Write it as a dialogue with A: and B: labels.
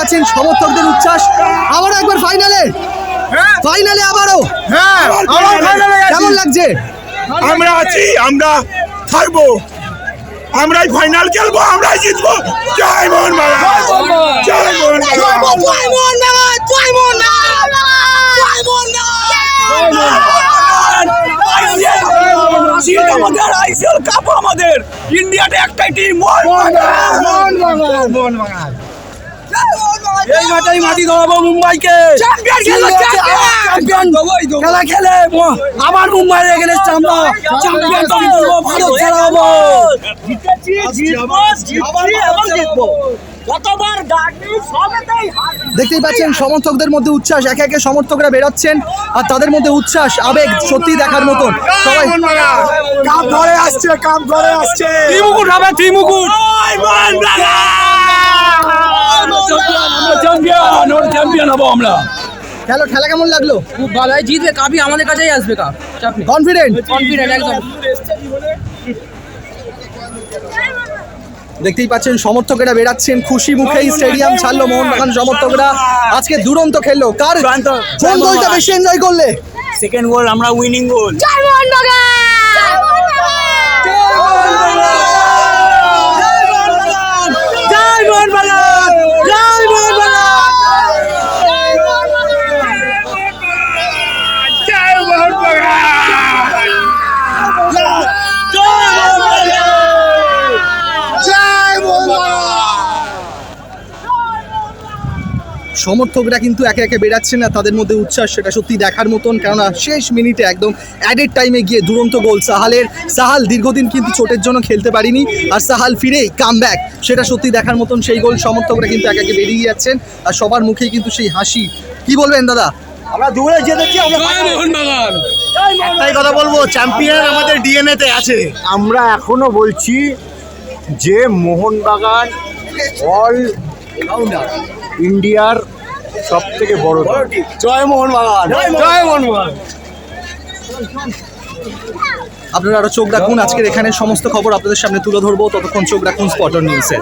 A: পাচ্ছেন সমর্থকদের উচ্ছ্বাস আবারও একবার ফাইনালে ফাইনালে আবারও
B: হ্যাঁ
A: কেমন লাগছে
B: আমরা আছি আমরা থাকব আমরাই ফাইনাল খেলব আমরাই জিতবো জয় মোহন বাগান জয় মোহন বাগান
C: আমাদের আইসিএল কাপ আমাদের ইন্ডিয়াতে একটাই টিম এই মাঠেই মাটি ধরাবো মুম্বাইকে। চ্যাম্পিয়ন চ্যাম্পিয়ন খেলা খেলে আবার মুম্বাই আমরা চ্যাম্পিয়ন করব ভারত খেলা হব।
A: দেখতেই পাচ্ছেন সমর্থকদের মধ্যে উচ্ছ্বাস। একে একে সমর্থকরা বেরোচ্ছেন আর তাদের মধ্যে উচ্ছ্বাস আবেগ সত্যি দেখার মতন সবাই
B: কাপ ঘরে আসছে কাপ ঘরে আসছে।
C: ত্রিমুকুট হবে ত্রিমুকুট। হব আমরা।
A: খেলো খেলা কেমন লাগল?
D: খুব ভালো। হয় জিতবে কাপই আমাদের কাছেই আসবে কাপ।
A: কনফিডেন্ট
D: কনফিডেন্ট একদম।
A: দেখতেই পাচ্ছেন সমর্থকেরা বেরাচ্ছেন খুশি মুখেই স্টেডিয়াম ছাড়লো মোহনবাগান সমর্থকরা। আজকে দুরন্ত খেললো। কার কোন গোলটা বেশি এনজয় করলে?
C: সেকেন্ড গোল আমরা উইনিং গোল জয় মোহন বাগান জয় মোহন বাগান
B: জয় মোহন বাগান
E: জয় মোহন
A: সমর্থকরা কিন্তু একে একে বেরাচ্ছেন না তাদের মধ্যে উচ্ছ্বাস সেটা সত্যি দেখার মতন কেননা শেষ মিনিটে একদম অ্যাডেড টাইমে গিয়ে দুরন্ত গোল সাহালের। সাহাল দীর্ঘদিন কিন্তু চোটের জন্য খেলতে পারিনি আর সাহাল ফিরেই কাম ব্যাক সেটা সত্যি দেখার মতন সেই গোল সমর্থকরা কিন্তু একে একে বেরিয়ে যাচ্ছেন আর সবার মুখেই কিন্তু সেই হাসি। কি বলবেন দাদা?
B: আমরা দূরে যেতেছি একটাই কথা বলব চ্যাম্পিয়ন আমাদের ডিএনএ তে আছে।
F: আমরা এখনও বলছি যে মোহনবাগান অল ইন্ডিয়ার সব থেকে বড় জয়মোহন
B: জয় মোহন বাগান জয় মোহন বাগান
A: আপনারা আরও চোখ রাখুন আজকের এখানে সমস্ত খবর আপনাদের সামনে তুলে ধরবো। ততক্ষণ চোখ রাখুন স্পটার নিউজে